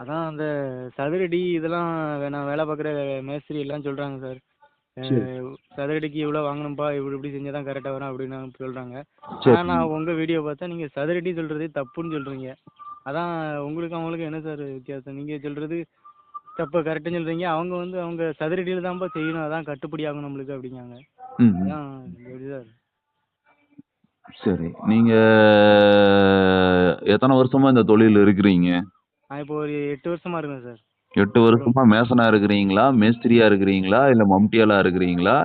அதான் அந்த சதுரடி இதெல்லாம் நான் வேலை பார்க்குற மேஸ்திரி எல்லாம் சொல்கிறாங்க சார். சதுரடிக்கு இவ்வளோ வாங்கணும்ப்பா இப்படி இப்படி செஞ்சால் தான் கரெக்டாக வரும் அப்படின்னு சொல்கிறாங்க ஆனால் நான் உங்கள் வீடியோ பார்த்தா நீங்கள் சதுரடி சொல்கிறதே தப்புன்னு சொல்கிறீங்க அதான் உங்களுக்கு அவங்களுக்கு என்ன சார் வித்தியாசம்? நீங்கள் சொல்கிறது தப்பு கரெக்டுன்னு சொல்கிறீங்க அவங்க வந்து அவங்க சதுரடியில் தான்ப்பா செய்யணும் அதான் கட்டுப்படி ஆகும் நம்மளுக்கு அப்படிங்காங்க. அதான் எப்படி சார்? சரி. நீங்க எத்தனை வருஷமா இந்த தொழில் இருக்கிறீங்க? இப்போ ஒரு எட்டு வருஷமா இருக்கேன் சார். எட்டு வருஷமா மேசனா இருக்கிறீங்களா? மேஸ்திரியா இருக்கிறீங்களா? இல்ல மம்டியாலா இருக்கிறீங்களா?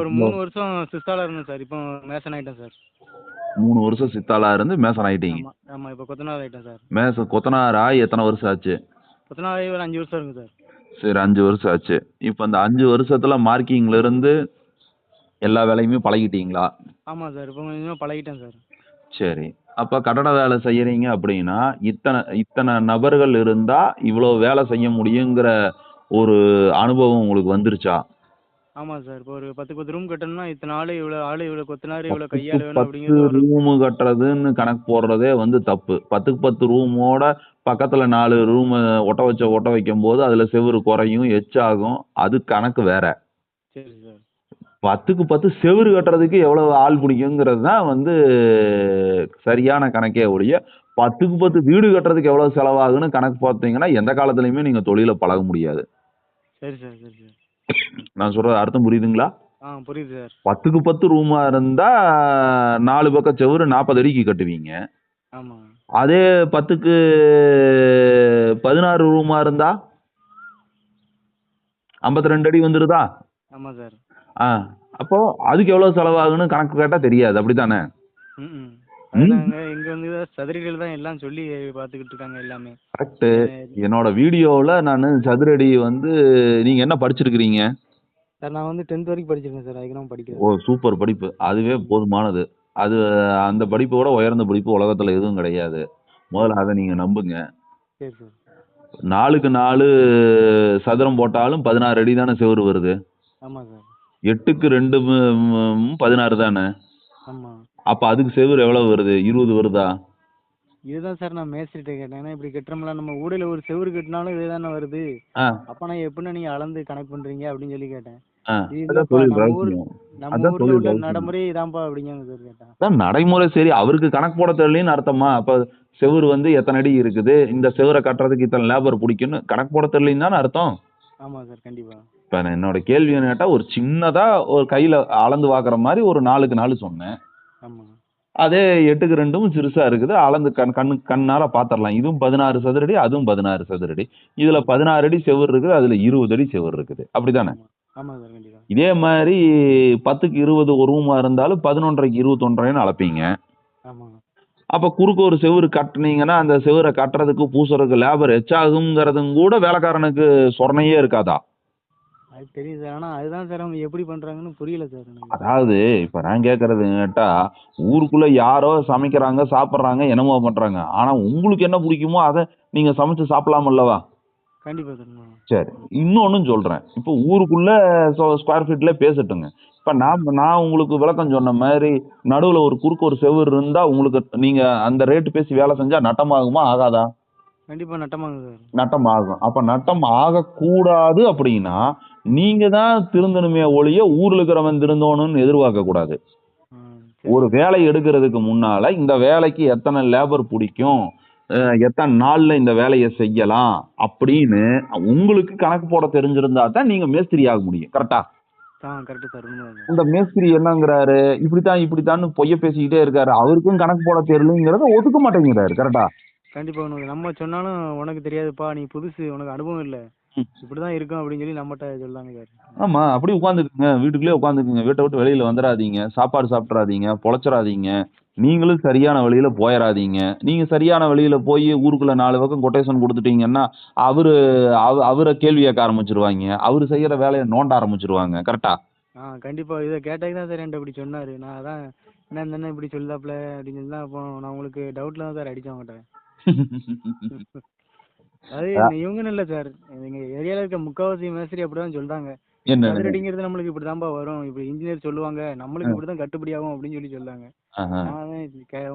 ஒரு மூணு வருஷம் சிஸ்டாலாக இருந்தேன் சார். இப்போ மேசன் ஆகிட்டேன் சார். மூணு வருஷம் சித்தாளா இருந்து மேசன் ஆயிட்டீங்க. ஆமாம் இப்போ கொத்தனார் ஆகிட்டேன் சார். மேச கொத்தனார் ஆகி எத்தனை வருஷம் ஆச்சு? கொத்தனார் ஆகி ஒரு அஞ்சு வருஷம் இருக்குங்க சார். சரி அஞ்சு வருஷம் ஆச்சு. இப்போ அந்த அஞ்சு வருஷத்துல மார்க்கிங்ல இருந்து எல்லா வேலையுமே பழகிட்டீங்களா? ஆமாம் சார் இப்போ கொஞ்சம் பழகிட்டேன் சார். சரி. அப்ப கட்டட வேலை செய்யறீங்க அப்படின்னா இத்தனை இத்தனை நபர்கள் இருந்தா இவ்வளவு வேலை செய்ய முடியுங்கிற ஒரு அனுபவம் உங்களுக்கு வந்துருச்சா? ஆமாம் சார். இப்போ ஒரு பத்து பத்து ரூம் கட்டணும்னா இத்தனை ஆள் இவ்வளோ ஆள் இவ்வளோ கொத்தனார் இவ்வளோ கையாள் வேணும் அப்படிங்கிறது ரூமு கட்டுறதுன்னு கணக்கு போடுறதே வந்து தப்பு. பத்துக்கு பத்து ரூமோட பக்கத்துல நாலு ரூம் ஒட்ட வச்ச ஒட்ட வைக்கும் போது அதுல செவுரு குறையும் எச்சாகும். அது கணக்கு வேற. சரி சார். பத்துக்கு பத்து செவுரு கட்டுறதுக்கு எவ்வளவு ஆள் பிடிக்குங்கிறது தான் வந்து சரியான கணக்கே ஒழிய பத்துக்கு பத்து வீடு கட்டுறதுக்கு எவ்வளவு செலவாகுன்னு கணக்கு பார்த்தீங்கன்னா எந்த காலத்துலயுமே நீங்க தொழில பழக முடியாது. சரி சார் சரி சார். நான் சொல்றது அர்த்தம் புரியுதுங்களா? ஆ புரியுது சார். பத்துக்கு பத்து ரூமா இருந்தா நாலு பக்கம் செவுரு நாற்பது அடிக்கு கட்டுவீங்க. ஆமாம் அதே பத்துக்கு பதினாறு ரூமா இருந்தா ஐம்பத்தி ரெண்டு அடி வந்துருதா? ஆமாம் சார். ஆ அப்போ அதுக்கு எவ்வளவு செலவாகுன்னு கணக்கு கேட்டா தெரியாது அப்படித்தானே? இங்கே வந்து சதுரடியில் தான் எல்லாம் சொல்லி பார்த்துக்கிட்டு இருக்காங்க எல்லாமே. கரெக்ட் என்னோட வீடியோவில் நான் சதுரடி வந்து நீங்கள் என்ன படிச்சிருக்கிறீங்க? சார் நான் வந்து டென்த் வரைக்கும் படிச்சிருக்கேன் சார் அதுக்கு படிக்கிறேன் ஓ சூப்பர் படிப்பு. அதுவே போதுமானது. அது அந்த படிப்போட உயர்ந்த படிப்பு உலகத்தில் எதுவும் கிடையாது. முதல்ல அதை நீங்கள் நம்புங்க. சரி சார். நாலுக்கு நாலு சதுரம் போட்டாலும் பதினாறு அடி தானே செவுரு வருது? ஆமாம் சார். எட்டுக்கு ரெண்டு பதினாறு தானே? ஆமாம் அப்போ அதுக்கு செவுரு எவ்வளோ வருது? இருபது வருதா? இதுதான் சார் நான் மேஸ்திரிட்ட கேட்டேன். ஏன்னா இப்படி கட்டுறோம்ல நம்ம ஊடையில் ஒரு செவுரு கட்டினாலும் இதுதானே வருது? அப்போ நான் எப்படின்னா நீங்கள் அளந்து கணக்கு பண்ணுறீங்க அப்படின்னு சொல்லி கேட்டேன். இது. நடைமுறை சார் அவருக்கு கணக்கு போட தெரியலன்னு அர்த்தமா? அப்ப செவுரு வந்து எத்தனை அடி இருக்குது? இந்த செவுரை கட்டுறதுக்கு இத்தனை லேபர் பிடிக்குன்னு கணக்கு போட தெரியலன்னு தானே அர்த்தம்? ஆமாம் சார் கண்டிப்பாக இப்ப என்னோட கேள்வி என்ன கேட்டா ஒரு சின்னதா ஒரு கையில அளந்து பார்க்குற மாதிரி ஒரு நாலுக்கு நாலு சொன்னேன். அதே எட்டுக்கு ரெண்டும் சிறுசா இருக்குது. அளந்து கண் கண்ணு கண்ணால பாத்திரலாம். இதுவும் பதினாறு சதுரடி அதுவும் பதினாறு சதுரடி. இதுல பதினாறு அடி செவுரு இருக்குது அதுல இருபது அடி செவுரு இருக்குது. சார். கண்டிப்பாக இதே மாதிரி பத்துக்கு இருபது ஒரு ரூமா இருந்தாலும் பதினொன்றரைக்கு இருபத்தொன்றரைன்னு அளப்பீங்க. அப்போ குறுக்கு ஒரு செவுரு கட்டுனீங்கன்னா அந்த செவுரை கட்டுறதுக்கு பூசுறதுக்கு லேபர் எச்சாகுங்கிறதும் கூட வேலைக்காரனுக்கு சொரணையே இருக்காதா? அது தெரியும் சார் ஆனால் அதுதான் சார் அவங்க எப்படி பண்ணுறாங்கன்னு புரியல சார் எனக்கு. அதாவது இப்போ நான் கேட்கறது கேட்டா ஊருக்குள்ள யாரோ சமைக்கிறாங்க சாப்பிட்றாங்க என்னமோ பண்றாங்க. ஆனா உங்களுக்கு என்ன பிடிக்குமோ அதை நீங்க சமைச்சு சாப்பிடலாமல்லவா கண்டிப்பாக சார் இன்னொன்னும் சொல்றேன். இப்போ ஊருக்குள்ள ஸ்கொயர் ஃபீட்ல பேசட்டுங்க. இப்போ நான் நான் உங்களுக்கு விளக்கம் சொன்ன மாதிரி நடுவில் ஒரு குறுக்கு ஒரு செவுரு இருந்தா உங்களுக்கு நீங்க அந்த ரேட்டு பேசி வேலை செஞ்சா நட்டமாகுமா ஆகாதா? கண்டிப்பாக நட்டமாங்க சார். நட்டம் ஆகும் அப்ப நட்டம் ஆகக்கூடாது அப்படின்னா நீங்க தான் திருந்தணுமே ஒழிய ஊர்ல இருக்கிறவன் திருந்தோணும்னு எதிர்பார்க்க கூடாது. ஆ ஒரு வேலை எடுக்கிறதுக்கு முன்னால இந்த வேலைக்கு எத்தனை லேபர் பிடிக்கும் எத்தனை நாள்ல இந்த வேலையை செய்யலாம் அப்படின்னு உங்களுக்கு கணக்கு போட தெரிஞ்சிருந்தா தான் நீங்க மேஸ்திரி ஆக முடியும். கரெக்டா இந்த மேஸ்திரி என்னங்கிறாரு இப்படித்தான் இப்படித்தான்னு பொய்ய பேசிக்கிட்டே இருக்காரு. அவருக்கும் கணக்கு போட தெரியலங்கிறத ஒதுக்க மாட்டேங்கிறாரு. கரெக்டா கண்டிப்பாக உனக்கு நம்ம சொன்னாலும் உனக்கு தெரியாதுப்பா நீ புதுசு உனக்கு அனுபவம் இல்லை. ம். இப்படி தான் இருக்கும் அப்படின்னு சொல்லி நம்மகிட்ட சொல்லாங்க சார் ஆமா அப்படி உட்காந்துக்குங்க வீட்டுக்குள்ளே உட்காந்துக்குங்க வீட்டை விட்டு வெளியில வந்துடாதீங்க சாப்பாடு சாப்பிட்றாதீங்க பொழைச்சிடாதீங்க நீங்களும் சரியான வழியில போயிடாதீங்க நீங்க சரியான வழியில போய் ஊருக்குள்ள நாலு பக்கம் கொட்டேஷன் கொடுத்துட்டீங்கன்னா அவரு அவ- அவரை கேள்வி கேட்க ஆரம்பிச்சிருவாங்க. அவரு செய்யற வேலையை நோண்ட ஆரம்பிச்சிருவாங்க. கரெக்டா ஆ? கண்டிப்பாக இதை கேட்டாக்கு தான் சார் என்கிட்ட இப்படி சொன்னார். நான் அதான் என்ன இந்த அண்ணன் இப்படி சொல்லாப்ல அப்படின்னு சொல்லி தான் அப்போ நான் உங்களுக்கு டவுட்டில் தான் சார் அடித்தேன் அவங்ககிட்ட அது இவங்கன்னு இல்லை சார் எங்கள் ஏரியாவில் இருக்க முக்கால்வாசி மேஸ்திரி அப்படி தான் சொல்கிறாங்க என்ன சதுரடிங்கிறது நம்மளுக்கு இப்படி தான்ப்பா வரும். இப்படி இன்ஜினியர் சொல்லுவாங்க. நம்மளுக்கு இப்படி தான் கட்டுப்படி ஆகும் அப்படின்னு சொல்லி சொல்லாங்க ஆஹா. நான்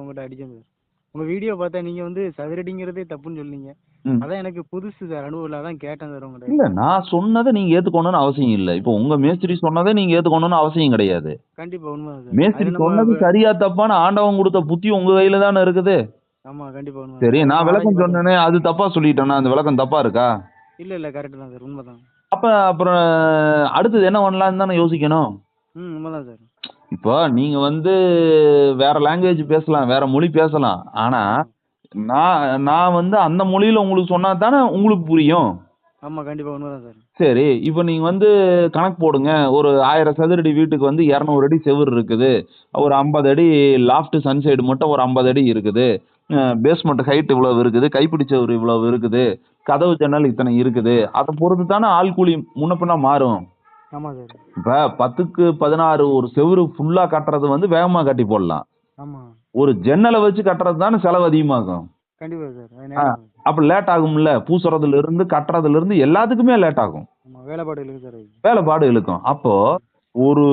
உங்கள்கிட்ட அடித்தேன் சார் உங்கள் வீடியோ பார்த்தா நீங்கள் வந்து சதுரடிங்கிறதே தப்புன்னு சொன்னீங்க. அதான் எனக்கு புதுசு சார் அனுபவம் அதான் கேட்டேன் சார் உங்கள்கிட்ட இல்ல நான் சொன்னதை நீங்க ஏத்துக்கணும்னு அவசியம் இல்ல. இப்போ உங்க மேஸ்திரி சொன்னதை நீங்க ஏத்துக்கணும்னு அவசியம் கிடையாது. கண்டிப்பாக உண்மை மேஸ்திரி சொன்னது சரியா தப்பான்னு ஆண்டவன் கொடுத்த புத்தி உங்க கையில தானே இருக்குது? ஆமாம் கண்டிப்பாக உண்மை சரி நான் விளக்கம் சொன்னேனே அது தப்பா சொல்லிட்டேன்னா அந்த விளக்கம் தப்பா இருக்கா? இல்லை இல்லை கரெக்டு தான் சார் உண்மை தான். அப்ப அப்புறம் அடுத்தது என்ன பண்ணலாம்னு தானே யோசிக்கணும்? ம் உண்மை தான் சார். இப்போ நீங்க வந்து வேற லாங்குவேஜ் பேசலாம் வேற மொழி பேசலாம். ஆனா நான் நான் வந்து அந்த மொழியில உங்களுக்கு சொன்னா தானே உங்களுக்கு புரியும். ஆமாம் கண்டிப்பாக உண்மை தான் சார். சரி இப்போ நீங்க வந்து கணக்கு போடுங்க. ஒரு ஆயிரம் சதுரடி வீட்டுக்கு வந்து இரநூறு அடி செவுரு இருக்குது. ஒரு ஐம்பது அடி லாஃப்ட் சன்சைடு மட்டும் ஒரு ஐம்பது அடி இருக்குது. பேஸ்மெண்ட் ஹைட் இவ்வளவு இருக்குது கைப்பிடி செவுரு இவ்வளவு இருக்குது கதவு ஜன்னல் இத்தனை இருக்குது. அதை பொறுத்து தானே ஆள் கூலி முன்ன பின்ன மாறும். இப்போ பத்துக்கு பதினாறு ஒரு செவுரு ஃபுல்லாக கட்டுறது வந்து வேகமாக கட்டி போடலாம். ஒரு ஜன்னலை வச்சு கட்டுறது தானே செலவு அதிகமாகும். அப்போ லேட் ஆகும்ல? பூசுறதுல இருந்து கட்டுறதுல இருந்து எல்லாத்துக்குமே லேட் ஆகும். வேலைப்பாடு இழுக்கும். அப்போ ஒரு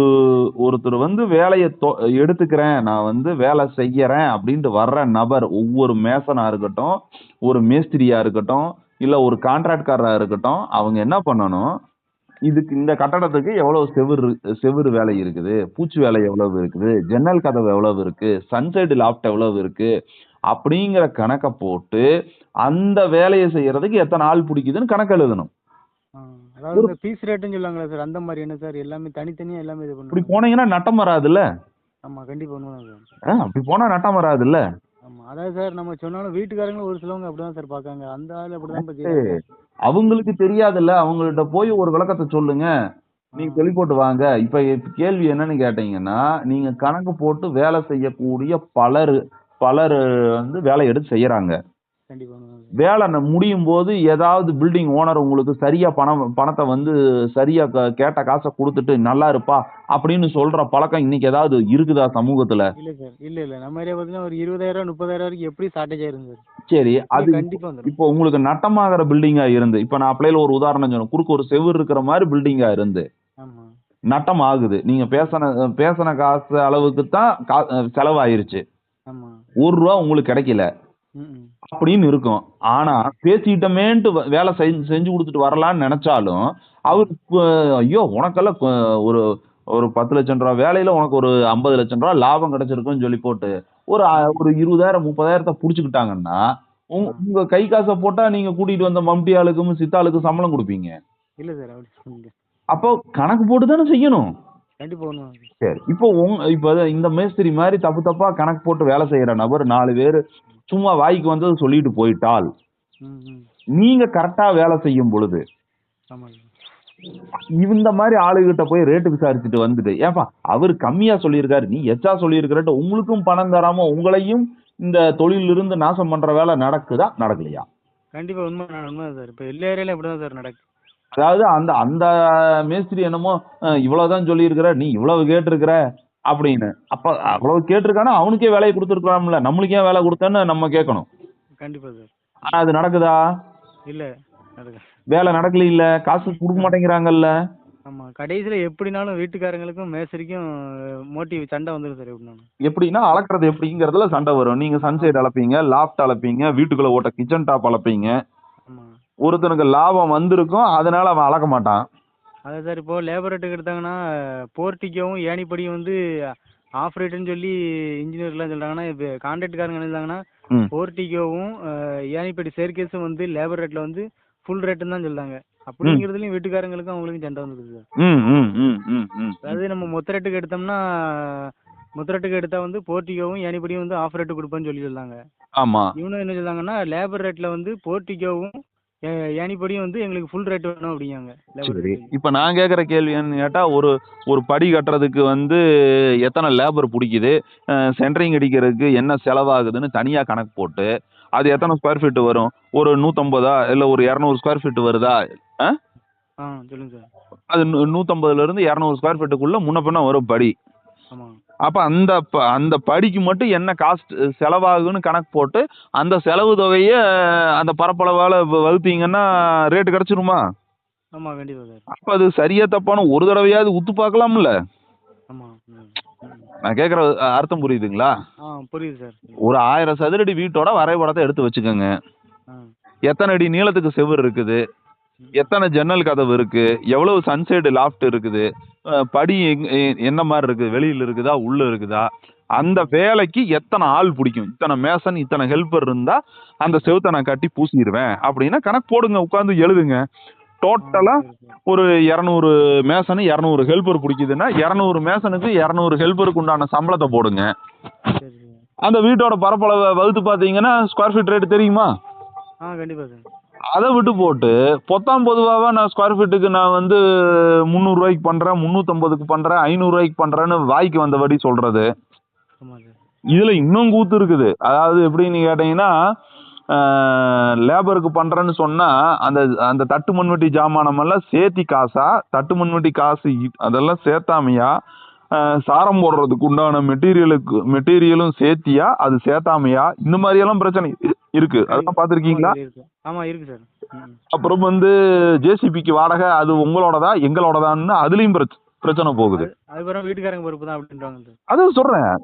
ஒருத்தர் வந்து வேலையை தொ- எடுத்துக்கிறேன் நான் வந்து வேலை செய்யறேன் அப்படின்ட்டு வர்ற நபர் ஒவ்வொரு மேசனா இருக்கட்டும் ஒரு மேஸ்திரியா இருக்கட்டும் இல்ல ஒரு கான்ட்ராக்ட்காரரா இருக்கட்டும் அவங்க என்ன பண்ணணும்? இதுக்கு இந்த கட்டடத்துக்கு எவ்வளவு செவுரு செவுரு வேலை இருக்குது? பூச்சி வேலை எவ்வளவு இருக்குது? ஜன்னல் கதவு எவ்வளவு இருக்கு? சன்சைடு லாஃப்ட் எவ்வளவு இருக்கு? அப்படிங்கிற கணக்கை போட்டு அந்த வேலையை செய்யறதுக்கு எத்தனை ஆள் பிடிக்குதுன்னு கணக்கு எழுதணும் அதாவது பீஸ் ரேட்டுன்னு சொல்லுவாங்களே சார் அந்த மாதிரி என்ன சார் எல்லாமே தனித்தனியாக எல்லாமே இது இப்படி போனீங்கன்னா நட்டம் வராதுல்ல? ஆமாம் கண்டிப்பாக உண்மை தான் சார் ஆ, அப்படி போனா நட்டம் வராதுல்ல? ஆமாம் அதாவது சார் நம்ம சொன்னாலும் வீட்டுக்காரங்களும் ஒரு சிலவங்க அப்படி தான் சார் பார்க்காங்க. அந்த ஆள் அப்படி தான் இப்போ செய்றாங்க. அவங்களுக்கு தெரியாதுல்ல. அவங்கள்ட்ட போய் ஒரு விளக்கத்தை சொல்லுங்க. நீங்க சொல்லி போட்டு வாங்க. இப்ப இப்ப கேள்வி என்னன்னு கேட்டீங்கன்னா நீங்க கணக்கு போட்டு வேலை செய்யக்கூடிய பலர் பலர் வந்து வேலை எடுத்து செய்யறாங்க. வேலை முடியும் போது ஏதாவது பில்டிங் ஓனர் உங்களுக்கு சரியா பணம் பணத்தை வந்து சரியா கேட்ட காசை கொடுத்துட்டு நல்லா இருப்பா அப்படின்னு சொல்ற பழக்கம் இன்னைக்கு ஏதாவது இருக்குதா சமூகத்துல? இல்லை சார் இல்லை இல்லை. நம்ம ஏரியா பார்த்தீங்கன்னா ஒரு இருபதாயிரம் முப்பதாயிரம் வரைக்கும் எப்படி ஷார்ட்டேஜ் ஆயிருங்க சார் அது இப்போ உங்களுக்கு நட்டமாகிற பில்டிங்கா இருந்து இப்போ நான் அப்படியே ஒரு உதாரணம் சொன்னேன் குறுக்கு ஒரு செவுரு இருக்கிற மாதிரி பில்டிங்கா இருந்து நட்டம் ஆகுது. நீங்க பேசின பேசின காசு அளவுக்கு தான் செலவாயிருச்சு. ஒரு ரூபா உங்களுக்கு கிடைக்கல. அப்படின்னு இருக்கும். ஆனா பேசிட்டமேன்ட்டு வ- வேலை செஞ்சு செஞ்சு கொடுத்துட்டு வரலான்னு நினைச்சாலும் அஹ், ஐயோ உனக்கெல்லாம் ஒரு ஒரு பத்து லட்சம் ரூபா வேலையில உனக்கு ஒரு ஐம்பது லட்சம் ரூபா லாபம் கிடைச்சிருக்குன்னு சொல்லி போட்டு ஒரு ஒரு இருபதாயிரம் முப்பதாயிரத்தை புடிச்சுக்கிட்டாங்கன்னா உங்க உங்க கை காசை போட்டா நீங்க கூட்டிட்டு வந்த மம்டி ஆளுக்கும் சித்தாளுக்கும் சம்பளம் கொடுப்பீங்க. இல்லை சார் அப்போ கணக்கு போட்டு தானே செய்யணும். சரி இப்போ உங்க இப்போ இந்த மேஸ்திரி மாதிரி தப்பு தப்பா கணக்கு போட்டு வேலை செய்யற நபர் நாலு பேர் சும்மா வாய்க்கு வந்தது சொல்லிட்டு போயிட்டால் நீங்க கரெக்டா வேலை செய்யும் பொழுது இந்த மாதிரி ஆளுகிட்ட போய் ரேட்டு விசாரிச்சுட்டு வந்துட்டு ஏப்பா அவர் கம்மியா சொல்லியிருக்காரு நீ எச்சா சொல்லியிருக்கிறட்டு உங்களுக்கும் பணம் தராம உங்களையும் இந்த தொழிலிருந்து நாசம் பண்ற வேலை நடக்குதா நடக்கலையா? கண்டிப்பாக உண்மை சார். இப்போ எல்லா ஏரியாலையும் அப்படி தான் சார் நடக்குது அதாவது அந்த அந்த மேஸ்திரி என்னமோ இவ்வளவுதான் சொல்லியிருக்கிற நீ இவ்வளவு கேட்டிருக்கிற அப்படின்னு. அப்ப அவ்வளவு கேட்டிருக்கானா அவனுக்கே வேலையை கொடுத்துருக்கலாம்ல. நம்மளுக்கு வேலை கொடுத்தேன்னு நம்ம கேட்கணும். கண்டிப்பாக சார். ஆனா அது நடக்குதா? இல்லை வேலை நடக்கல இல்ல? காசு கொடுக்க மாட்டேங்கிறாங்கல்ல? ஆமாம் கடைசியில் எப்படினாலும் வீட்டுக்காரங்களுக்கும் மேஸ்திரிக்கும் மோட்டிவ் சண்டை வந்துடும் சார் எப்படினாலும். எப்படின்னா அளக்குறது எப்படிங்கிறதுல சண்டை வரும். நீங்க சன்சைட் அளப்பீங்க லாஃப்ட் அளப்பீங்க வீட்டுக்குள்ள ஓட்ட கிச்சன் டாப் அளப்பீங்க ஒருத்தனுக்கு லாபம் வந்திருக்கும் அதனால அவன் அளக்க மாட்டான். அதான் சார் இப்போ லேபர் ரேட்டுக்கு எடுத்தாங்கன்னா போர்ட்டிக்கவும் ஏணிப்படியும் வந்து ஆஃப் ரேட்டுன்னு சொல்லி இன்ஜினியர்லாம் சொல்கிறாங்கன்னா இப்போ கான்ட்ராக்ட்காரங்க என்ன சொல்றாங்கன்னா ம். போர்ட்டிக்கோவும் ஏணிப்படி சேர்க்கேஸும் வந்து லேபர் ரேட்டில் வந்து ஃபுல் ரேட்டுன்னு தான் சொல்றாங்க. அப்படிங்கிறதுலையும் வீட்டுக்காரங்களுக்கும் அவங்களுக்கும் சண்டை வந்துடுது சார். அதாவது நம்ம மொத்த ரேட்டுக்கு எடுத்தோம்னா மொத்த ரேட்டுக்கு எடுத்தால் வந்து போர்ட்டிக்கோவும் ஏணிப்படியும் வந்து ஆஃப் ரேட்டு கொடுப்பேன்னு சொல்லி சொல்றாங்க ஆமா. இவனும் என்ன சொல்றாங்கன்னா லேபர் ரேட்டில் வந்து போர்ட்டிக்கோவும் ஏ- ஏணிப்படியும் வந்து எங்களுக்கு ஃபுல் ரேட் வேணும் அப்படிங்காங்க லேபர் சரி இப்ப நான் கேக்குற கேள்வி என்னன்னு கேட்டா ஒரு ஒரு படி கட்டுறதுக்கு வந்து எத்தனை லேபர் பிடிக்குது? சென்ட்ரிங் அடிக்கிறதுக்கு என்ன செலவாகுதுன்னு தனியா கணக்கு போட்டு அது எத்தனை ஸ்கொயர் ஃபீட் வரும்? ஒரு நூத்தம்பதா இல்ல ஒரு இரநூறு ஸ்கொயர் ஃபீட் வருதா? ஆ சொல்லுங்க சார். அது நூ- நூத்தம்பதுல இருந்து இரநூறு ஸ்கொயர் ஃபீட்டுக்குள்ள முன்ன பின்ன வரும் படி. ஆமாம் அப்ப அந்த ப- அந்த படிக்கு மட்டும் என்ன காஸ்ட் செலவாகுன்னு கணக்கு போட்டு அந்த செலவு தொகையை அந்த பரப்பளவால வகுத்தீங்கன்னா ரேட்டு கிடைச்சிருமா? ஆமாம் கண்டிப்பாக சார் அப்ப அது சரியா தப்பான ஒரு தடவையாவது உத்து பார்க்கலாம்ல? ஆமாம் நான் கேட்குற அர்த்தம் புரியுதுங்களா? ஆ புரியுது சார் ஒரு ஆயிரம் சதுரடி வீட்டோட வரைபடத்தை எடுத்து வச்சுக்கோங்க. எத்தனை அடி நீளத்துக்கு செவுரு இருக்குது? எத்தனை ஜன்னல் கதவு இருக்கு? எவ்வளவு சன்சைடு லாஃப்ட் இருக்குது? படி என்ன மாதிரி இருக்குது? வெளியில் இருக்குதா? உள்ள இருக்குதா? அந்த வேலைக்கு எத்தனை ஆள் பிடிக்கும்? இத்தனை மேசன் இத்தனை ஹெல்ப்பர் இருந்தா அந்த செவுத்தை நான் கட்டி பூசிடுவேன் அப்படின்னா கணக்கு போடுங்க உட்காந்து எழுதுங்க. டோட்டலா. ஒரு இரநூறு மேசனு இரநூறு ஹெல்ப்பர் பிடிக்குதுன்னா இரநூறு மேசனுக்கு இரநூறு ஹெல்ப்பருக்கு உண்டான சம்பளத்தை போடுங்க. அந்த வீட்டோட பரப்பளவை வகுத்து பார்த்தீங்கன்னா ஸ்கொயர் ஃபீட் ரேட் தெரியுமா? ஆ கண்டிப்பாக சார். அதை விட்டு போட்டு பொத்தாம் பொதுவாக நான் ஸ்கொயர் ஃபீட்டுக்கு நான் வந்து முந்நூறுரூவாய்க்கு பண்ணுறேன் முந்நூற்றம்பதுக்கு பண்ணுறேன் ஐநூறுரூவாய்க்கு பண்ணுறேன்னு வாய்க்கு வந்தபடி சொல்கிறது இதில் இன்னும் கூத்து இருக்குது. அதாவது எப்படின்னு கேட்டிங்கன்னா லேபருக்கு பண்ணுறேன்னு சொன்னால் அந்த அந்த தட்டு மண்வெட்டி ஜாமானமெல்லாம் சேர்த்தி காசா தட்டு மண்வெட்டி காசு அதெல்லாம் சேர்த்தாமையா? சாரம் போடுறதுக்கு உண்டான மெட்டீரியலுக்கு மெட்டீரியலும் சேர்த்தியா? அது சேர்த்தாமையா? இந்த மாதிரியெல்லாம் பிரச்சனை. இருக்கு. அதெல்லாம் பார்த்துருக்கீங்களா? ஆமா, இருக்கு. சார். அப்புறம் வந்து ஜேசிபிக்கு வாடகை அது உங்களோடதா? எங்களோடதான்னு அதுலயும் பிரச்ச- பிரச்சனை போகுது. அதுக்கப்புறம் வீட்டுக்காரங்க பொறுப்பு தான் அப்படின்றாங்க அதான் சொல்றேன்.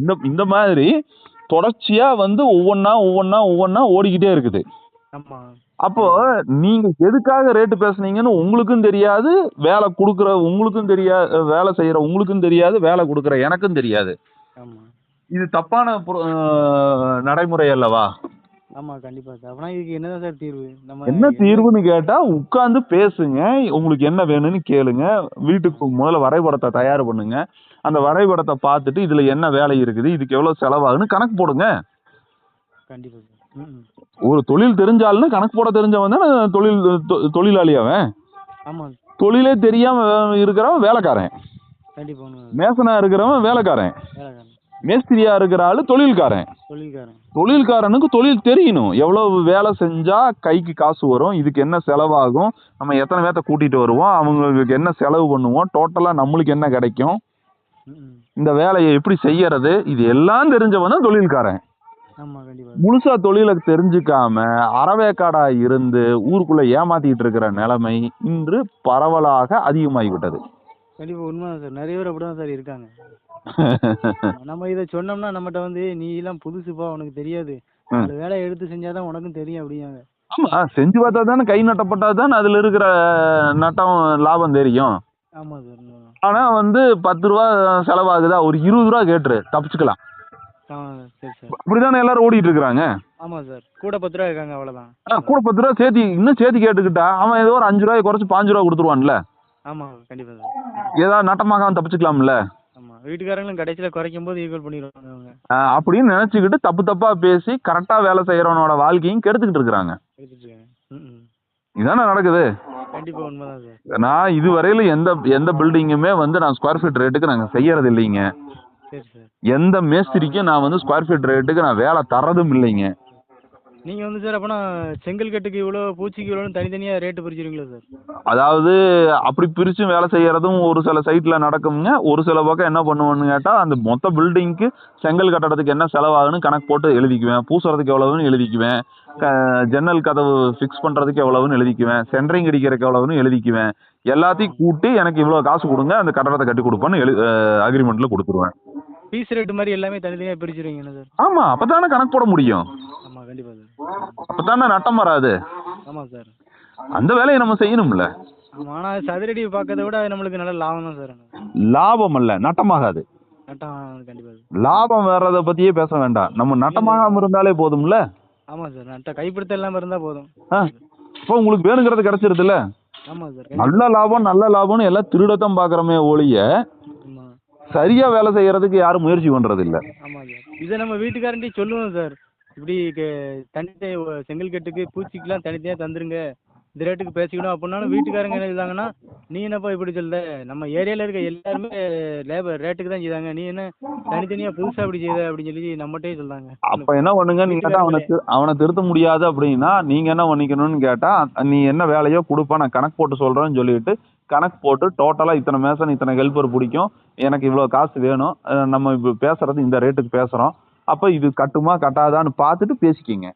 இந்த இந்த மாதிரி தொடர்ச்சியா வந்து ஒவ்வொன்றா ஒவ்வொன்றா ஒவ்வொன்றா ஓடிக்கிட்டே இருக்குது. அப்போ நீங்க எதுக்காக ரேட்டு பேசுனீங்கன்னு உங்களுக்கும் தெரியாது வேலை கொடுக்குற உங்களுக்கும் தெரியாது வேலை செய்யற உங்களுக்கும் தெரியாது வேலை கொடுக்குற எனக்கும் தெரியாது. இது தப்பான நடைமுறை அல்லவா? ஆமாம் கண்டிப்பாக சார். அப்படின்னா இதுக்கு என்னதான் சார் தீர்வு? நம்ம என்ன தீர்வுன்னு கேட்டா உட்கார்ந்து பேசுங்க. உங்களுக்கு என்ன வேணும்னு கேளுங்க. வீட்டுக்கு முதல்ல வரைபடத்தை தயார் பண்ணுங்க. அந்த வரைபடத்தை பார்த்துட்டு இதுல என்ன வேலை இருக்குது இதுக்கு எவ்வளவு செலவாகுன்னு கணக்கு போடுங்க. ம் ஒரு தொழில் தெரிஞ்சாலுன்னு கணக்கு போட தெரிஞ்சவன் தானே தொழில் தொழிலாளி அவன். ஆமாம் தொழிலே தெரியாம இருக்கிறவன் வேலைக்காரன். கண்டிப்பாக ஒன்று மேசனா இருக்கிறவன் வேலைக்காரன். வேலைக்காரன். மேஸ்திரியா இருக்கிற ஆளு தொழில்காரன். தொழில்காரன். தொழில்காரனுக்கு தொழில் தெரியணும். எவ்வளவு வேலை செஞ்சா கைக்கு காசு வரும் இதுக்கு என்ன செலவாகும் நம்ம எத்தனை பேர்த்த கூட்டிட்டு வருவோம் அவங்களுக்கு என்ன செலவு பண்ணுவோம் டோட்டலா நம்மளுக்கு என்ன கிடைக்கும்? இந்த வேலையை எப்படி செய்யறது இது எல்லாம் தெரிஞ்சவன் தான் தொழில்காரன். முழுசா தொழிலை தெரிஞ்சுக்காம அறவேக்காடா இருந்து ஊருக்குள்ள ஏமாத்திட்டு இருக்கிற நிலைமை இன்று பரவலாக அதிகமாகிவிட்டது. கண்டிப்பாக உண்மை சார். நிறைய பேர் அப்படி தான் சார் இருக்காங்க. நம்ம இதை சொன்னோம்னா நம்மகிட்ட வந்து நீ எல்லாம் புதுசுப்பா உனக்கு தெரியாது. அந்த வேலையை எடுத்து செஞ்சாதான் உனக்கும் தெரியும் அப்படிங்காங்க ஆமா செஞ்சு பார்த்தா தானே கை நட்டப்பட்டா தானே அதுல இருக்கிற நட்டம் லாபம் தெரியும். ஆமாம் சார். ஆனா வந்து பத்து ரூபா செலவாகுதா? ஒரு இருபது ரூபா கேட்டுரு தப்பிச்சுக்கலாம். அப்படிதானே எல்லாரும் ஓடிட்டு இருக்கிறாங்க? ஆமாம் சார். கூட பத்து ரூபா இருக்காங்க அவ்வளோதான் ஆ, கூட பத்து ரூபா சேர்த்தி இன்னும் சேர்த்து கேட்டுக்கிட்டா அவன் ஏதோ ஒரு அஞ்சு ரூபாய் குறைச்சு பாஞ்சு ரூபா கொடுத்துருவான்ல? ஆமாம் கண்டிப்பாக சார். ஏதாவது நட்டமாக அவன் தப்பிச்சுக்கலாம்ல? வீட்டுக்காரங்களும் கடைசியில் குறைக்கும் போது ஈக்குவல் பண்ணிடுவாங்க அவங்க. அப்படின்னு நினைச்சுக்கிட்டு தப்பு தப்பா பேசி கரெக்டா வேலை செய்யறவனோட வாழ்க்கையும் கெடுத்துக்கிட்டு இருக்கிறாங்க. இதானே நடக்குது? கண்டிப்பாக உண்மைதான் சார். நான் இதுவரையில எந்த எந்த பில்டிங்குமே வந்து நான் ஸ்கொயர் ஃபீட் ரேட்டுக்கு நாங்க செய்யறது இல்லைங்க. எந்த மேஸ்திரிக்கும் நான் வந்து ஸ்கொயர் ஃபீட் ரேட்டுக்கு நான் வேலை தரதும் இல்லைங்க. நீங்கள் வந்து சார் அப்போனா செங்கல் கட்டுக்கு இவ்வளோ பூச்சிக்கு இவ்வளோன்னு தனித்தனியாக ரேட்டு பிரிச்சிருவீங்களா சார்? அதாவது அப்படி பிரிச்சும் வேலை செய்யறதும் ஒரு சில சைட்டில் நடக்குங்க ஒரு சில பக்கம் என்ன பண்ணுவேன்னு கேட்டால் அந்த மொத்த பில்டிங்க்கு செங்கல் கட்டடத்துக்கு என்ன செலவாகுன்னு கணக்கு போட்டு எழுதிக்குவேன். பூசுறதுக்கு எவ்வளவுன்னு எழுதிக்குவேன். க- ஜன்னல் கதவு ஃபிக்ஸ் பண்ணுறதுக்கு எவ்வளவுன்னு எழுதிக்குவேன். சென்ட்ரிங் அடிக்கிறதுக்கு எவ்வளவுன்னு எழுதிக்குவேன். எல்லாத்தையும் கூட்டி எனக்கு இவ்வளோ காசு கொடுங்க அந்த கட்டடத்தை கட்டி கொடுப்பேன்னு எழு அக்ரிமெண்ட்டில் கொடுத்துருவேன். பீஸ் ரேட்டு மாதிரி எல்லாமே தனித்தனியாக பிரிச்சிருவீங்க சார்? ஆமா அப்பதானே கணக்கு போட முடியும். ஆமாம் கண்டிப்பாக சார். அப்பதானே நட்டம் வராது. ஆமாம் சார். அந்த வேலையை நம்ம செய்யணும்ல. ஆமாம் ஆனால் சதுரடி பார்க்கறத விட அது நம்மளுக்கு நல்ல லாபம் தான் சார். லாபம் அல்ல நட்டமாகாது. நட்டம் கண்டிப்பாக லாபம் வர்றத பத்தியே பேச வேண்டாம். நம்ம நட்டமாகாம இருந்தாலே போதும்ல? ஆமாம் சார் நட்டம் கைப்பிடித்த இல்லாமல் இருந்தால் போதும். ஆ, இப்போ உங்களுக்கு வேணுங்கிறது கிடைச்சிருதுல்ல? ஆமாம் சார் நல்ல லாபம் நல்ல லாபம்னு எல்லாம் திருடத்தான் பாக்குறமே ஒழிய சரியா வேலை செய்யறதுக்கு யாரும் முயற்சி பண்றது இல்ல ஆமாம் சார் இதை நம்ம வீட்டுக்காரன்ட்டே சொல்லுவோம் சார் இப்படி தனித்தனி செங்கல் கட்டுக்கு பூச்சிக்கெலாம் தனித்தனியாக தந்துருங்க. இந்த ரேட்டுக்கு பேசிக்கணும். அப்படின்னாலும் வீட்டுக்காரங்க என்ன செய்தாங்கன்னா நீ என்னப்பா இப்படி சொல்ல நம்ம ஏரியாவில் இருக்க எல்லாருமே லேபர் ரேட்டுக்கு தான் செய்தாங்க. நீ என்ன தனித்தனியாக புதுசாக இப்படி செய்த அப்படின்னு சொல்லி நம்மகிட்டே சொல்றாங்க. அப்ப என்ன பண்ணுங்க? நீங்க அவனை அவனை திருத்த முடியாது அப்படின்னா நீங்க என்ன பண்ணிக்கணும்னு கேட்டா நீ என்ன வேலையோ கொடுப்பா நான் கணக்கு போட்டு சொல்றேன்னு சொல்லிட்டு கணக்கு போட்டு டோட்டலா இத்தனை மேசன் இத்தனை ஹெல்ப்பர் பிடிக்கும். எனக்கு இவ்வளவு காசு வேணும். நம்ம இப்ப பேசுறது இந்த ரேட்டுக்கு பேசுறோம். அப்ப இது கட்டுமா கட்டாதான்னு பார்த்துட்டு பேசிக்கிங்க.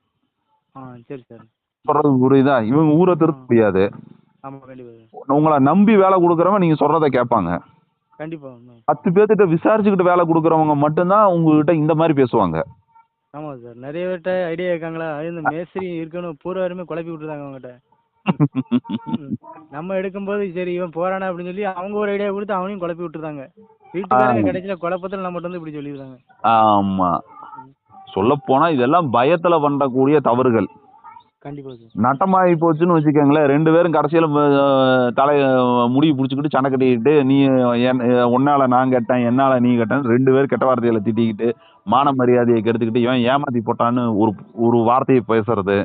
சரி சார். புரியுதா இவங்க ஊரை திருத்த முடியாது. ஆமாம் கண்டிப்பாக உங்களை நம்பி வேலை கொடுக்குறவன் நீங்க சொல்றத கேட்பாங்க. கண்டிப்பா உண்மை பத்து பேர்த்திட்ட விசாரிச்சுக்கிட்டு வேலை கொடுக்குறவங்க மட்டும்தான் உங்ககிட்ட இந்த மாதிரி பேசுவாங்க. ஆமா சார். நிறைய பேர்கிட்ட ஐடியா இருக்காங்களா இந்த மேஸ்திரி இருக்கணும். பூர்வாருமே குழப்பி விட்டுருந்தாங்க அவங்ககிட்ட. நம்ம எடுக்கும்போது சரி இவன் போறானா அப்படின்னு சொல்லி அவங்க ஒரு ஐடியா கொடுத்து அவனையும் குழப்பி விட்டுருந்தாங்க வீட்டுக்காரங்க. கடைசியில குழப்பத்துல நம்மகிட்ட வந்து இப்படி சொல்லிடுறாங்க. ஆமா. சொல்ல போனா இதெல்லாம் பயத்துல பண்ணக்கூடிய தவறுகள். நட்டமாகி போச்சுன்னு வச்சுக்கோங்களேன். ரெண்டு பேரும் கடைசியில் தலைய முடி பிடிச்சிக்கிட்டு சண்டை கட்டிக்கிட்டு நீ உன்னால நான் கேட்டேன் என்னால நீ கேட்டேன் ரெண்டு பேரும் கெட்ட வார்த்தைகளை திட்டிக்கிட்டு மான மரியாதையை கெடுத்துக்கிட்டு இவன் ஏமாத்தி போட்டான்னு ஒரு ஒரு வார்த்தையை பேசுறது.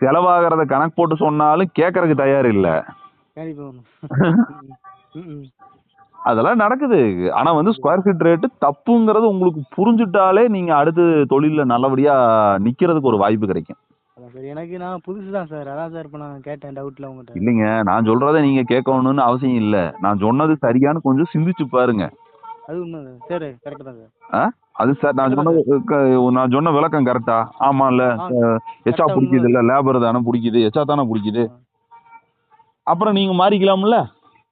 செலவாகிறத கணக்கு போட்டு சொன்னாலும் கேட்கறதுக்கு தயார் இல்லை. அதெல்லாம் நடக்குது. ஆனா வந்து ஸ்கொயர் ஃபீட் ரேட்டு தப்புங்கிறது உங்களுக்கு புரிஞ்சுட்டாலே நீங்க அடுத்து தொழில்ல நல்லபடியா நிக்கிறதுக்கு ஒரு வாய்ப்பு கிடைக்கும். எனக்கு நான் புதுசு தான் சார். அதான் சார் இப்போ நான் கேட்டேன் டவுட்ல உங்ககிட்ட இல்லைங்க நான் சொல்றதை நீங்க கேட்கணும்னு அவசியம் இல்லை. நான் சொன்னது சரியான்னு கொஞ்சம் சிந்திச்சு பாருங்க. அது உண்மை சரி. கரெக்டு தான் சார். ஆ? அது சார் நான் சொன்னது க- நான் சொன்ன விளக்கம் கரெக்டா ஆமாம்ல ஆ, எச்சா பிடிக்குது இல்ல லேபர் தானே பிடிக்குது எச்சா தானே பிடிக்குது. அப்புறம் நீங்க மாறிக்கலாம்ல?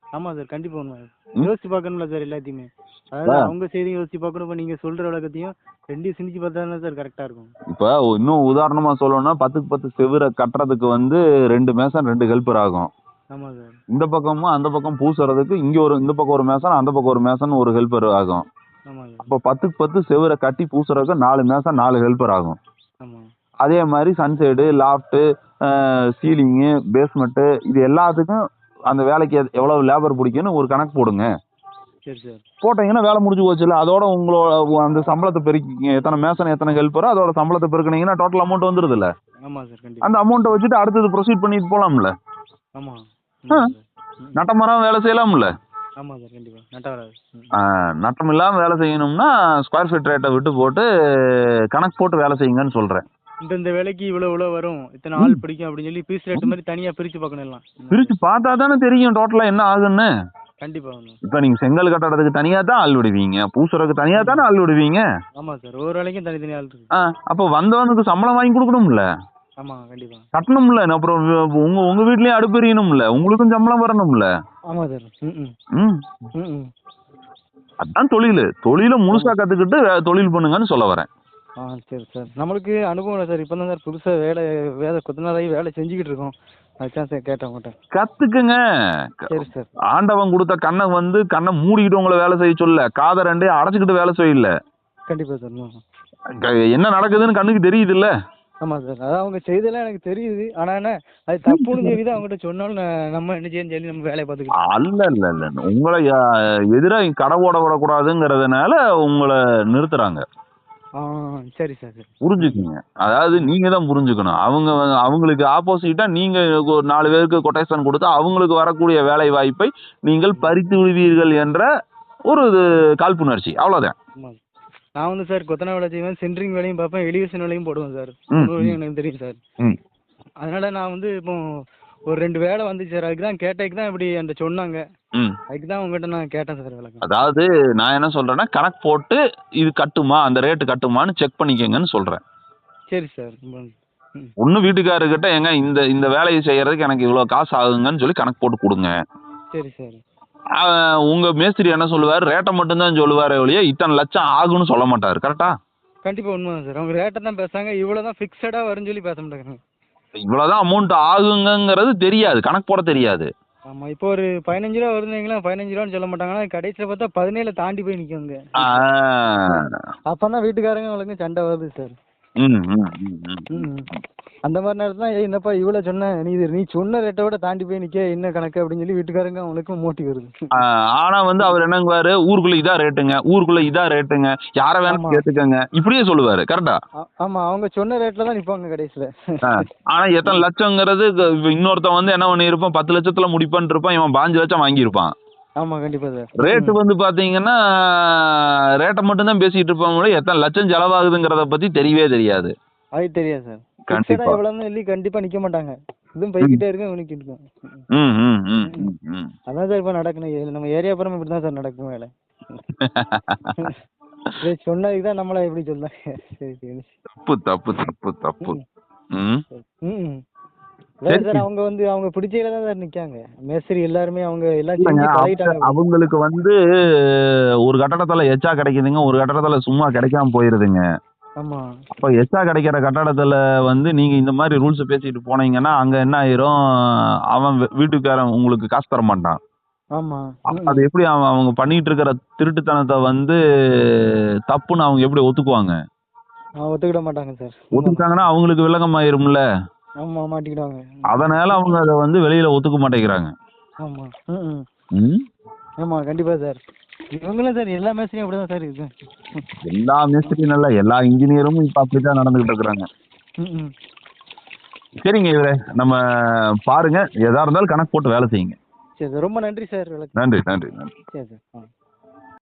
ஆமா சார் கண்டிப்பா உண்மை. யோசிச்சு பார்க்கணும்ல சார் எல்லாத்தையுமே. அதாவது அவங்க செய்தியும் யோசிச்சு பார்க்கணும் இப்போ நீங்க சொல்ற விளக்கத்தையும் ரெண்டையும் சிந்திச்சு பார்த்தா சார் கரெக்டா இருக்கும். இப்போ இன்னும் உதாரணமா சொல்லணும்னா பத்துக்கு பத்து செவுரை கட்டுறதுக்கு வந்து ரெண்டு மேசன் ரெண்டு ஹெல்ப்பர் ஆகும். ஆமா சார் இந்த பக்கமும் அந்த பக்கம் பூசுறதுக்கு இங்க ஒரு இந்த பக்கம் ஒரு மேசன் அந்த பக்கம் ஒரு மேசன் ஒரு ஹெல்ப்பர் ஆகும். ஆமா அப்போ பத்துக்கு பத்து செவுரை கட்டி பூசுறதுக்கு நாலு மேசன் நாலு ஹெல்ப்பர் ஆகும். அதே மாதிரி சன்சைடு லாஃப்ட்டு சீலிங்கு பேஸ்மெண்ட்டு இது எல்லாத்துக்கும் அந்த வேலைக்கு எவ்வளவு லேபர் பிடிக்குன்னு ஒரு கணக்கு போடுங்க. போட்டீங்கன்னா வேலை முடிஞ்சு போச்சுல அதோட உங்களோட அந்த சம்பளத்தை பெருக்கிங்க எத்தனை மேசன் எத்தனை ஹெல்ப்பரோ அதோட சம்பளத்தை பெருக்கினீங்கன்னா டோட்டல் அமௌண்ட் வந்துருதுல்ல. அந்த அமௌண்ட்டை வச்சுட்டு அடுத்தது ப்ரொசீட் பண்ணிட்டு ம். நட்டமரம் வேலை செய்யலாம்ல. ஆமா சார் கண்டிப்பா. நட்ட வராது. ம். ஆ, நட்டம் இல்லாமல் வேலை செய்யணும்னா ஸ்கொயர் ஃபீட் ரேட்டை விட்டு போட்டு கணக்கு போட்டு வேலை செய்யுங்கன்னு சொல்கிறேன் இந்த இந்த வேலைக்கு இவ்வளவு இவ்வளவு வரும் இத்தனை ஆள் பிடிக்கும் அப்படின்னு சொல்லி பீஸ் ரேட் மாதிரி தனியா பிரிச்சு பார்க்கணும் எல்லாம். ம். பிரித்து பார்த்தா தானே தெரியும் டோட்டலாக என்ன ஆகுன்னு. கண்டிப்பா இப்போ நீங்கள் செங்கல் கட்டடத்துக்கு தனியாக தான் ஆள் விடுவீங்க பூசுறதுக்கு தனியாக தானே ஆள் விடுவீங்க? ஆமா சார் ஒவ்வொரு வேலைக்கும் தனித்தனி ஆள் இருக்கு. ஆ அப்போ வந்தவனுக்கு சம்பளம் வாங்கி கொடுக்கணும்ல. ஆமா கண்டிப்பா. கட்டணும்ல அப்புறம் உங்க உங்க வீட்லயும் அடுப்பு எரியணும்ல உங்களுக்கும் சம்பளம் வரணும்ல. ஆமா சார். ம் அதான் தொழில். தொழிலை முழுசா கத்துக்கிட்டு தொழில் பண்ணுங்கன்னு சொல்ல வரேன். ஆ சரி சார். நம்மளுக்கு அனுபவம் இல்லை சார். இப்போ தான் சார் புதுசாக வேலை வேலை கொத்தனாராகி வேலை செஞ்சுக்கிட்டு இருக்கோம். அதுதான் சார் கேட்டேன் உங்கள்கிட்ட கத்துக்குங்க. சரி சார். ஆண்டவன் கொடுத்த கண்ணை வந்து கண்ணை மூடிக்கிட்டு உங்களை வேலை செய்ய சொல்ல. காதை ரெண்டே அடைச்சிக்கிட்டு வேலை செய்யல. கண்டிப்பாக சார். என்ன நடக்குதுன்னு கண்ணுக்கு தெரியுதுல்ல. ஆமாம் சார் அதான் அவங்க செய்தெல்லாம் எனக்கு தெரியுது. ஆனால் என்ன அது தப்புன்னு சொல்லி தான் அவங்ககிட்ட சொன்னாலும் நம்ம என்ன செய்யணும்னு சொல்லி நம்ம வேலையை பார்த்துக்கிட்டோம் அல்ல இல்ல இல்ல உங்களை எதிராக கடை ஓட விடக்கூடாதுங்கிறதுனால உங்களை நிறுத்துறாங்க. சரி சார். புரிஞ்சுக்குங்க. அதாவது நீங்க தான் புரிஞ்சுக்கணும். அவங்க அவங்களுக்கு ஆப்போசிட்டா நீங்க ஒரு நாலு பேருக்கு கொட்டேஷன் கொடுத்து அவங்களுக்கு வரக்கூடிய வேலை வாய்ப்பை நீங்கள் பறித்து விடுவீர்கள் என்ற ஒரு காழ்ப்புணர்ச்சி. அவ்வளவுதான். ஆமாம் நான் வந்து சார் கொத்தனா வேலை செய்வேன் சென்ட்ரிங் வேலையும் பார்ப்பேன் எலிவேஷன் வேலையும் போடுவேன் சார். எனக்கு தெரியும் சார். அதனால நான் வந்து இப்போ ஒரு ரெண்டு வேலை வந்துச்சு சார். அதுக்கு தான் கேட்டதுக்கு தான் இப்படி அந்த சொன்னாங்க. அதுக்கு தான் உங்ககிட்ட நான் கேட்டேன் சார் விளக்கம். அதாவது நான் என்ன சொல்றேன்னா கணக்கு போட்டு இது கட்டுமா அந்த ரேட்டு கட்டுமான்னு செக் பண்ணிக்கங்கன்னு சொல்றேன். சரி சார். ரொம்ப ம். ஒன்று வீட்டுக்காரர்கிட்ட ஏங்க இந்த இந்த வேலையை செய்யறதுக்கு எனக்கு இவ்வளோ காசு ஆகுங்கன்னு சொல்லி கணக்கு போட்டு கொடுங்க. சரி சார். ஆஹ் உங்க மேஸ்திரி என்ன சொல்லுவார்? ரேட்டை மட்டும்தான் சொல்லுவாரே ஒழிய இத்தனை லட்சம் ஆகும்னு சொல்ல மாட்டார். கரெக்டா கண்டிப்பா உண்மை சார். அவங்க ரேட்டை தான் பேசுறாங்க. இவ்வளோ தான் ஃபிக்ஸடாக வரும்னு சொல்லி பேச மாட்டாங்க இவ்வளோதான் அமௌண்ட் ஆகுங்கிறது தெரியாது. கணக்கு போட தெரியாது. ஆமா இப்போ ஒரு பதினஞ்சு ரூபா வருதுங்களா பதினஞ்சு ரூபான்னு சொல்ல மாட்டாங்கன்னா கடைசியில் பார்த்தா பதினேழு தாண்டி போய் நிற்குங்க அப்போ தான் வீட்டுக்காரங்க அவங்களுக்கு சண்டை வருது சார். ம். ம். அந்த மாதிரி நேரத்தில் தான் ஏய் என்னப்பா இவ்வளோ சொன்ன? நீ இது நீ சொன்ன ரேட்டை விட தாண்டி போய் நிற்க என்ன கணக்கு? அப்படின்னு சொல்லி வீட்டுக்காரங்க அவங்களுக்கும் மோட்டி வருது. ஆனா வந்து அவர் என்னங்குவாரு? ஊருக்குள்ள இதா ரேட்டுங்க ஊருக்குள்ள இதா ரேட்டுங்க யாரை வேணா ஆமா. கேட்டுக்கங்க. இப்படியே சொல்லுவாரு கரெக்டா ஆ- ஆமா அவங்க சொன்ன ரேட்டில் தான் நிற்பாங்க கடைசியில். ஆனா எத்தனை லட்சங்கிறது இன்னொருத்தன் வந்து என்ன பண்ணியிருப்பான்? பத்து லட்சத்துல முடிப்பான்னு இருப்பான். இவன் பாஞ்சு லட்சம் வாங்கியிருப்பான். ஆமா கண்டிப்பா சார். ரேட்டு வந்து பாத்தீங்கன்னா ரேட்டை மட்டும்தான் பேசிட்டு இருப்பாங்க எத்தனை லட்சம் செலவாகுதுங்கிறத பத்தி தெரியவே தெரியாது. அது தெரியாது சார். கண்டிப்பா. எவ்வளோன்னு சொல்லி கண்டிப்பா நிற்க மாட்டாங்க. இதுவும் போய்கிட்டே இருக்கும் நிற்கிட்டு இருக்கும் அதான் சார் இப்போ நடக்கணும் நம்ம ஏரியா புறம் இப்படி தான் சார் நடக்கும் வேலை. சொன்னதுக்கு தான் நம்மளை எப்படி சரி தப்பு தப்பு தப்பு தப்பு. சார். அவங்க வந்து அவங்க பிடிச்சதுல தான் சார் நிக்காங்க. மேஸ்திரி எல்லாருமே அவங்க எல்லாம் அவங்களுக்கு வந்து ஒரு கட்டடத்துல எச்சா கிடைக்குதுங்க ஒரு கட்டடத்துல சும்மா கிடைக்காம போயிருதுங்க. அப்ப எச்சா கிடைக்கிற கட்டடத்துல வந்து நீங்க இந்த மாதிரி ரூல்ஸ் பேசிட்டு போனீங்கன்னா அங்க என்ன ஆயிரும்? அவன் வீட்டுக்காரன் உங்களுக்கு காசு தர மாட்டான். அது எப்படி அவன் அவங்க பண்ணிட்டு இருக்கிற திருட்டுத்தனத்தை வந்து தப்புன்னு அவங்க எப்படி ஒத்துக்குவாங்க? ஒத்துக்கிட மாட்டாங்க சார். ஒத்துக்கிட்டாங்கன்னா அவங்களுக்கு விளக்கம் ஆயிரும்ல? ஆமா மாட்டிக்கிடுவாங்க. அதனால அவங்க அதை வந்து வெளியில ஒத்துக்க மாட்டேங்கிறாங்க. ஆமா? ஆமா கண்டிப்பா சார். இவங்களும் சார் எல்லா மேஸ்திரியும் அப்படிதான் சார் இருக்கு எல்லா மேஸ்திரியும் இல்ல எல்லா இன்ஜினியரும் இப்ப நடந்துகிட்டு இருக்கிறாங்க. சரிங்க இவரே நம்ம பாருங்க எதா இருந்தாலும் கணக்கு போட்டு வேலை செய்யுங்க. சரி சார் ரொம்ப நன்றி சார் நன்றி நன்றி நன்றி. சரி சார் ஆ.